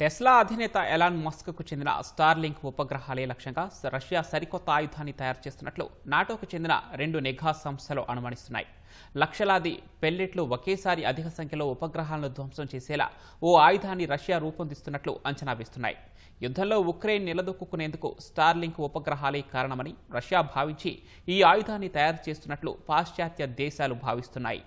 Tesla అధినేత Elon మస్క్కు చెందిన స్టార్లింక్ ఉపగ్రహాలే లక్ష్యంగా రష్యా సరికొత్త ఆయుధాన్ని తయారు చేస్తున్నట్లు నాటోకు చెందిన రెండు నిఘా సంస్థలు అనుమానిస్తున్నాయి. లక్షలాది పెల్లెట్లు ఒకేసారి అధిక సంఖ్యలో ఉపగ్రహాలను ధ్వంసం చేసేలా ఓ ఆయుధాన్ని రష్యా రూపొందిస్తున్నట్లు అంచనా వేస్తున్నాయి. యుద్ధంలో ఉక్రెయిన్ నిలదొక్కునేందుకు స్టార్లింక్ ఉపగ్రహాలే కారణమని రష్యా భావించి ఈ ఆయుధాన్ని తయారు చేస్తున్నట్లు పాశ్చాత్య దేశాలు భావిస్తున్నాయి.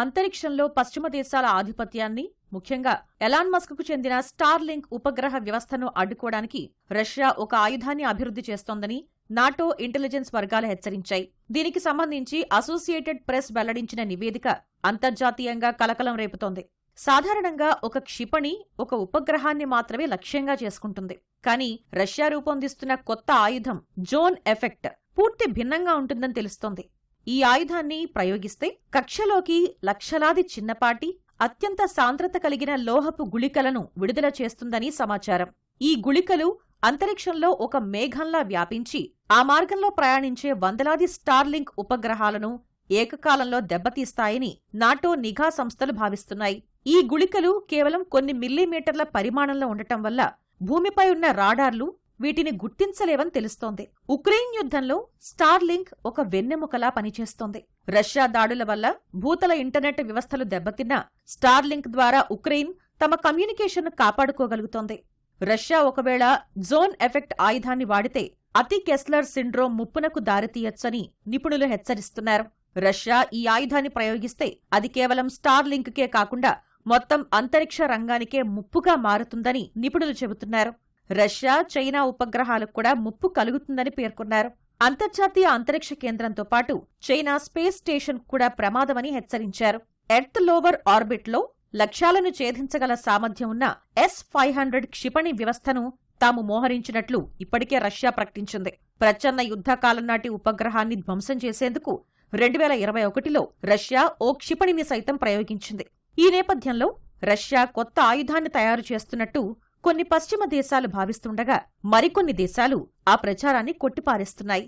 అంతరిక్షంలో పశ్చిమ దేశాల ఆధిపత్యాన్ని ముఖ్యంగా ఎలాన్ మస్క్కు చెందిన స్టార్ లింక్ ఉపగ్రహ వ్యవస్థను అడ్డుకోవడానికి రష్యా ఒక ఆయుధాన్ని అభివృద్ధి చేస్తోందని నాటో ఇంటెలిజెన్స్ వర్గాలు హెచ్చరించాయి. దీనికి సంబంధించి అసోసియేటెడ్ ప్రెస్ వెల్లడించిన నివేదిక అంతర్జాతీయంగా కలకలం రేపుతోంది. సాధారణంగా ఒక క్షిపణి ఒక ఉపగ్రహాన్ని మాత్రమే లక్ష్యంగా చేసుకుంటుంది. కానీ రష్యా రూపొందిస్తున్న కొత్త ఆయుధం జోన్ ఎఫెక్ట్ పూర్తి భిన్నంగా ఉంటుందని తెలుస్తోంది. ఈ ఆయుధాన్ని ప్రయోగిస్తే కక్షలోకి లక్షలాది చిన్నపాటి అత్యంత సాంద్రత కలిగిన లోహపు గుళికలను విడుదల చేస్తుందని సమాచారం. ఈ గుళికలు అంతరిక్షంలో ఒక మేఘంలా వ్యాపించి ఆ మార్గంలో ప్రయాణించే వందలాది స్టార్లింక్ ఉపగ్రహాలను ఏకకాలంలో దెబ్బతీస్తాయని నాటో నిఘా సంస్థలు భావిస్తున్నాయి. ఈ గుళికలు కేవలం కొన్ని మిల్లీమీటర్ల పరిమాణంలో ఉండటం వల్ల భూమిపై ఉన్న రాడార్లు వీటిని గుర్తించలేవని తెలుస్తోంది. ఉక్రెయిన్ యుద్ధంలో స్టార్లింక్ ఒక వెన్నెముకలా పనిచేస్తోంది. రష్యా దాడుల వల్ల భూతల ఇంటర్నెట్ వ్యవస్థలు దెబ్బతిన్నా స్టార్లింక్ ద్వారా ఉక్రెయిన్ తమ కమ్యూనికేషన్ను కాపాడుకోగలుగుతోంది. రష్యా ఒకవేళ జోన్ ఎఫెక్ట్ ఆయుధాన్ని వాడితే అతి కెస్లర్ సిండ్రోమ్ ముప్పునకు దారితీయొచ్చని నిపుణులు హెచ్చరిస్తున్నారు. రష్యా ఈ ఆయుధాన్ని ప్రయోగిస్తే అది కేవలం స్టార్లింక్కే కాకుండా మొత్తం అంతరిక్ష రంగానికే ముప్పుగా మారుతుందని నిపుణులు చెబుతున్నారు. రష్యా చైనా ఉపగ్రహాలకు కూడా ముప్పు కలుగుతుందని పేర్కొన్నారు. అంతర్జాతీయ అంతరిక్ష కేంద్రంతో పాటు చైనా స్పేస్ స్టేషన్ కూడా ప్రమాదమని హెచ్చరించారు. ఎర్త్ లోవర్ ఆర్బిట్లో లక్ష్యాలను ఛేదించగల సామర్థ్యం ఉన్న ఎస్ ఫైవ్ హండ్రెడ్ క్షిపణి వ్యవస్థను తాము మోహరించినట్లు ఇప్పటికే రష్యా ప్రకటించింది. ప్రచ్ఛన్న యుద్ధకాలం నాటి ఉపగ్రహాన్ని ధ్వంసం చేసేందుకు రెండు వేల ఇరవై ఒకటిలో రష్యా ఓ క్షిపణిని సైతం ప్రయోగించింది. ఈ నేపథ్యంలో రష్యా కొత్త ఆయుధాన్ని తయారు చేస్తున్నట్టు కొన్ని పశ్చిమ దేశాలు భావిస్తుండగా మరికొన్ని దేశాలు ఆ ప్రచారాన్ని కొట్టిపారేస్తున్నాయి.